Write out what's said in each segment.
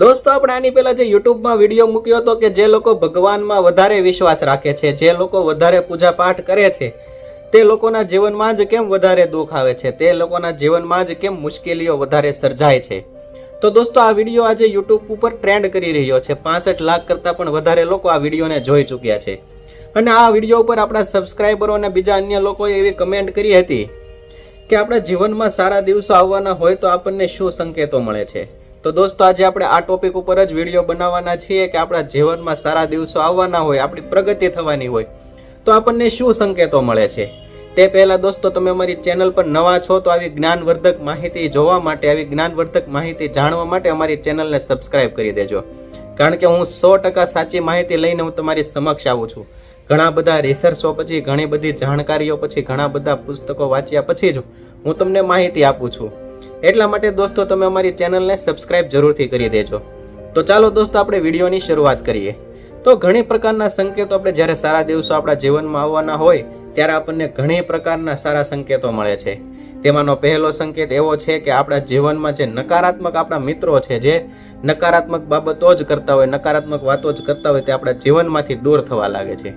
દોસ્તો, આપણે આની પહેલા જે યુટ્યુબમાં વીડિયો મૂક્યો હતો કે જે લોકો ભગવાનમાં વધારે વિશ્વાસ રાખે છે, જે લોકો વધારે પૂજા પાઠ કરે છે, તે લોકોના જીવનમાં જ કેમ વધારે દુઃખ આવે છે, તે લોકોના જીવનમાં જ કેમ મુશ્કેલીઓ વધારે સર્જાય છે? તો દોસ્તો, આ વીડિયો આજે યુટ્યુબ ઉપર ટ્રેન્ડ કરી રહ્યો છે. પાસઠ લાખ કરતાં પણ વધારે લોકો આ વિડીયોને જોઈ ચૂક્યા છે. અને આ વીડિયો ઉપર આપણા સબસ્ક્રાઈબરો અને બીજા અન્ય લોકોએ એવી કમેન્ટ કરી હતી કે આપણા જીવનમાં સારા દિવસો આવવાના હોય તો આપણને શું સંકેતો મળે છે? તો દોસ્તો, આજે આપણે આ ટોપિક ઉપર જ વીડિયો બનાવવાના છીએ કે આપણા જીવનમાં સારા દિવસો આવવાના હોય, આપણી પ્રગતિ થવાની હોય. તો આપણને શું સંકેતો મળે છે? તે પહેલાં દોસ્તો, તમે અમારી ચેનલ પર નવા છો તો આવી જ્ઞાનવર્ધક માહિતી જોવા માટે, આવી જ્ઞાનવર્ધક માહિતી જાણવા માટે અમારી ચેનલને સબસ્ક્રાઇબ કરી દેજો. કારણ કે હું સો ટકા સાચી માહિતી લઈને હું તમારી સમક્ષ આવું છું. ઘણા બધા રિસર્ચો પછી, ઘણી બધી જાણકારીઓ પછી, ઘણા બધા પુસ્તકો વાંચ્યા પછી જ હું તમને માહિતી આપું છું. એટલા માટે દોસ્તો તમે અમારી ચેનલને સબસ્ક્રાઇબ જરૂરથી કરી દેજો. તો ચાલો દોસ્તો આપણે વિડીયોની શરૂઆત કરીએ. તો ઘણી પ્રકારના સંકેતો આપણે જ્યારે સારા દિવસો આપણા જીવનમાં આવવાના હોય, ત્યારે આપણને ઘણી પ્રકારના સારા સંકેતો મળે છે. તેમાંનો પહેલો સંકેત એવો છે કે આપણા જીવનમાં જે નકારાત્મક આપણા મિત્રો છે જે નકારાત્મક બાબતો જ કરતા હોય, નકારાત્મક વાતો જ કરતા હોય તે આપણા જીવનમાંથી દૂર થવા લાગે છે.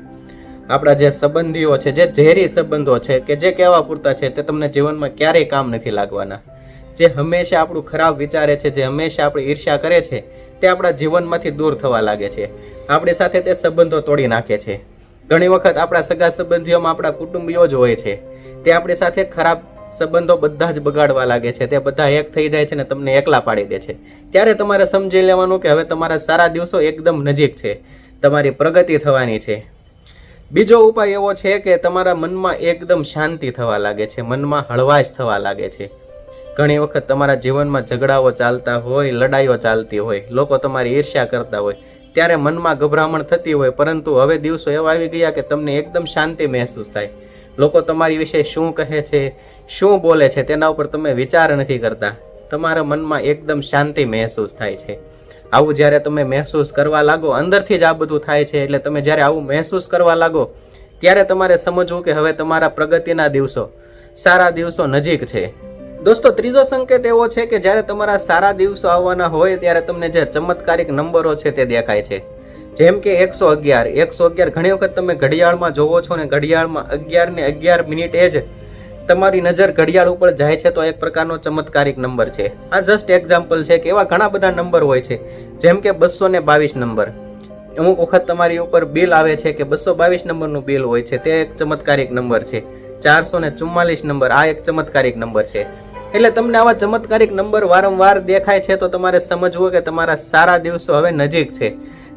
આપણા જે સંબંધીઓ છે, જે ઝેરી સંબંધો છે કે જે કહેવા પૂરતા છે તે તમને જીવનમાં ક્યારેય કામ નથી લાગવાના. જે હંમેશા આપણું ખરાબ વિચારે છે, જે હંમેશા આપણી ઈર્ષ્યા કરે છે, તે આપણા જીવનમાંથી દૂર થવા લાગે છે. આપણી સાથે તે સંબંધો તોડી નાખે છે. ઘણી વખત આપણા સગા સંબંધીઓમાં આપણા કુટુંબીઓ જ હોય છે. તે આપણી સાથે ખરાબ સંબંધો બધા જ બગાડવા લાગે છે. તે બધા એક થઈ જાય છે ને તમને એકલા પાડી દે છે. ત્યારે તમારે સમજી લેવાનું કે હવે તમારા સારા દિવસો એકદમ નજીક છે. તમારી પ્રગતિ થવાની છે. બીજો ઉપાય એવો છે કે તમારા મનમાં એકદમ શાંતિ થવા લાગે છે. મનમાં હળવાશ થવા લાગે છે. ઘણી વખત તમારા જીવનમાં ઝઘડાઓ ચાલતા હોય, લડાઈઓ ચાલતી હોય, લોકો તમારી ઈર્ષ્યા કરતા હોય, ત્યારે મનમાં ગભરામણ થતી હોય, પરંતુ હવે દિવસો એવા આવી ગયા કે તમને એકદમ શાંતિ મહેસૂસ થાય. લોકો તમારી વિશે શું કહે છે, શું બોલે છે, તેના ઉપર તમે વિચાર નથી કરતા. તમારા મનમાં એકદમ શાંતિ મહેસૂસ થાય છે. આવું જ્યારે તમે મહેસૂસ કરવા લાગો, અંદરથી જ આ બધું થાય છે, એટલે તમે જ્યારે આવું મહેસૂસ કરવા લાગો, ત્યારે તમારે સમજવું કે હવે તમારા પ્રગતિના દિવસો, સારા દિવસો નજીક છે. દોસ્તો, ત્રીજો સંકેત એવો છે કે જ્યારે તમારા સારા દિવસો આવવાના હોય ત્યારે તમને જે ચમત્કારિક નંબરો છે તે દેખાય છે. જેમ કે એકસો અગિયાર. એકસો અગિયાર ઘણી વખત તમે ઘડિયાળમાં જોવો છો ને ઘડિયાળમાં અગિયાર ને અગિયાર મિનિટે જ તમારી નજર ઘડિયાળ ઉપર જાય છે તો એક પ્રકારનો ચમત્કારિક નંબર છે. આ જસ્ટ એક્ઝામ્પલ છે કે એવા ઘણા બધા નંબર હોય છે. જેમ કે બસો ને બાવીસ નંબર. અમુક વખત તમારી ઉપર બિલ આવે છે કે બસો બાવીસ નંબરનું બિલ હોય છે તે એક ચમત્કારિક નંબર છે. ચારસો ને ચુમ્માલીસ નંબર. આ એક ચમત્કારિક નંબર છે. એટલે તમને આવા ચમત્કારિક નંબર વારંવાર દેખાય છે, તો તમારે સમજવું કે તમારા સારા દિવસો હવે નજીક છે.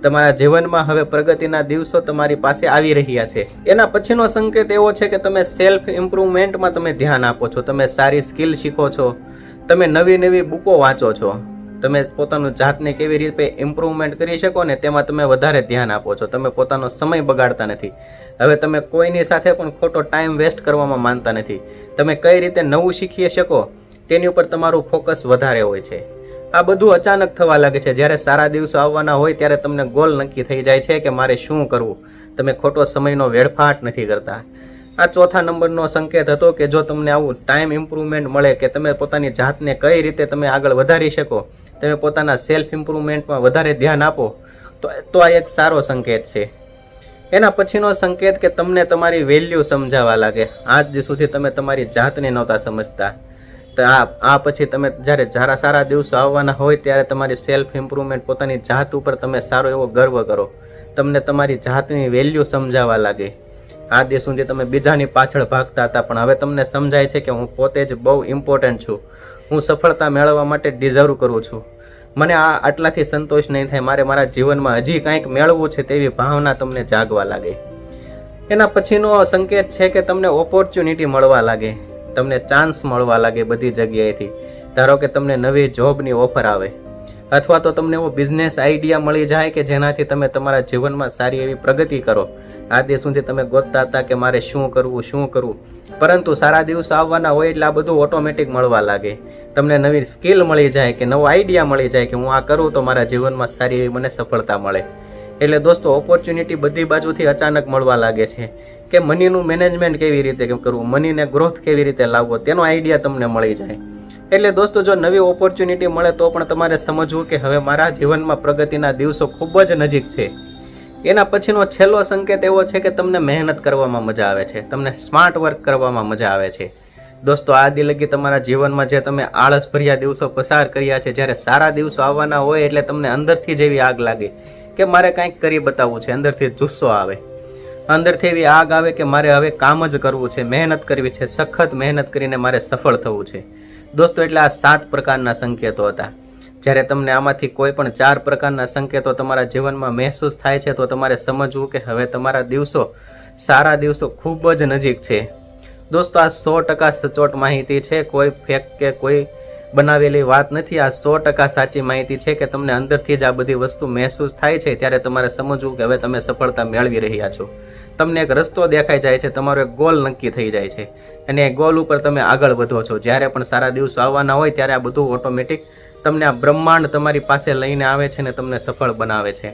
તમારા જીવનમાં હવે પ્રગતિના દિવસો તમારી પાસે આવી રહ્યા છે. એના પછીનો સંકેત એવો છે કે તમે સેલ્ફ ઇમ્પ્રુવમેન્ટમાં તમે ધ્યાન આપો છો, તમે સારી સ્કિલ શીખો છો, તમે નવી નવી બુકો વાંચો છો, તમે પોતાનું જાતને કેવી રીતે ઇમ્પ્રુવમેન્ટ કરી શકો ને તેમાં તમે વધારે ધ્યાન આપો છો, તમે પોતાનો સમય બગાડતા નથી. હવે તમે કોઈની સાથે પણ ખોટો ટાઈમ વેસ્ટ કરવામાં માનતા નથી. તમે કઈ રીતે નવું શીખી શકો? તેની ઉપર તમારું ફોકસ વધારે હોય છે. આ બધું અચાનક થવા લાગે છે. જ્યારે સારા દિવસો આવવાના હોય ત્યારે તમને ગોલ નક્કી થઈ જાય છે કે મારે શું કરવું. તમે ખોટો સમયનો વેડફાટ નથી કરતા. આ ચોથા નંબરનો સંકેત હતો કે જો તમને આવું ટાઈમ ઇમ્પ્રુવમેન્ટ મળે કે તમે પોતાની જાતને કઈ રીતે તમે આગળ વધારી શકો, તમે પોતાના સેલ્ફ ઇમ્પ્રુવમેન્ટમાં વધારે ધ્યાન આપો, તો તો આ એક સારો સંકેત છે. એના પછીનો સંકેત કે તમને તમારી વેલ્યુ સમજાવવા લાગે. આજ સુધી તમે તમારી જાતને નહોતા સમજતા. તો આ આ પછી તમે જ્યારે સારા સારા દિવસો આવવાના હોય ત્યારે તમારી સેલ્ફ ઇમ્પ્રુવમેન્ટ પોતાની જાત ઉપર તમે સારો એવો ગર્વ કરો. તમને તમારી જાતની વેલ્યુ સમજાવવા લાગે. આ દિવસ સુધી તમે બીજાની પાછળ ભાગતા હતા, પણ હવે તમને સમજાય છે કે હું પોતે જ બહુ ઇમ્પોર્ટન્ટ છું. હું સફળતા મેળવવા માટે ડિઝર્વ કરું છું. મને આ આટલાથી સંતોષ નહીં થાય. મારે મારા જીવનમાં હજી કંઈક મેળવવું છે તેવી ભાવના તમને જાગવા લાગે. એના પછીનો સંકેત છે કે તમને ઓપોર્ચ્યુનિટી મળવા લાગે. તમને ચાન્સ મળવા લાગે બધી જગ્યાએથી. ધારો કે તમને નવી જોબની ઓફર આવે. અથવા તો તમને એવો બિઝનેસ આઈડિયા મળી જાય કે જેનાથી તમે તમારા જીવનમાં સારી એવી પ્રગતિ કરો. આ દિવસ સુધી તમે ગોતતા હતા કે મારે શું કરવું શું કરવું. પરંતુ સારા દિવસો આવવાના હોય એટલે આ બધું ઓટોમેટિક મળવા લાગે. તમને નવી સ્કિલ મળી જાય કે નવો આઈડિયા મળી જાય કે હું આ કરું તો મારા જીવનમાં સારી એવી મને સફળતા મળે. એટલે દોસ્તો ઓપોર્ચ્યુનિટી બધી બાજુથી અચાનક મળવા લાગે છે. કે મનીનું મેનેજમેન્ટ કેવી રીતે કરવું? મનીને ગ્રોથ કેવી રીતે લાવવો? તેનો આઈડિયા તમને મળી જાય. એટલે દોસ્તો, જો નવી ઓપોર્ચ્યુનિટી મળે તો પણ તમારે સમજવું કે હવે મારા જીવનમાં પ્રગતિના દિવસો ખૂબ જ નજીક છે. એના પછીનો છેલ્લો સંકેત એવો છે કે તમને મહેનત કરવામાં મજા આવે છે. તમને સ્માર્ટ વર્ક કરવામાં મજા આવે છે. દોસ્તો આ દિલગી તમારા જીવનમાં જે તમે આળસભર્યા દિવસો પસાર કર્યા છે, જ્યારે સારા દિવસો આવવાના હોય એટલે તમને અંદરથી જેવી આગ લાગે. કે મારે કંઈક કરી બતાવવું છે? અંદરથી જુસ્સો આવે. અંદરથી એવી આગ આવે કે મારે હવે કામ જ કરવું છે, મહેનત કરવી છે, સખત મહેનત કરીને મારે સફળ થવું છે. દોસ્તો, એટલે આ સાત પ્રકારના સંકેતો હતા. જ્યારે તમને આમાંથી કોઈ પણ ચાર પ્રકારના સંકેતો તમારા જીવનમાં મહેસૂસ થાય છે, તો તમારે સમજવું કે હવે તમારા દિવસો, સારા દિવસો ખૂબ જ નજીક છે. દોસ્તો, આ સો ટકા સચોટ માહિતી છે. કોઈ ફેક કે કોઈ બનાવેલી વાત નથી. આ સો ટકા સાચી માહિતી છે કે તમને અંદરથી જ આ બધી વસ્તુ મહેસૂસ થાય છે ત્યારે તમારે સમજવું કે હવે તમે સફળતા મેળવી રહ્યા છો. તમને એક રસ્તો દેખાઈ જાય છે, તમારો એક ગોલ નક્કી થઈ જાય છે. અને એ ગોલ ઉપર તમે આગળ વધો છો. જ્યારે પણ સારા દિવસો આવવાના હોય ત્યારે આ બધું ઓટોમેટિક તમને આ બ્રહ્માંડ તમારી પાસે લઈને આવે છે ને તમને સફળ બનાવે છે.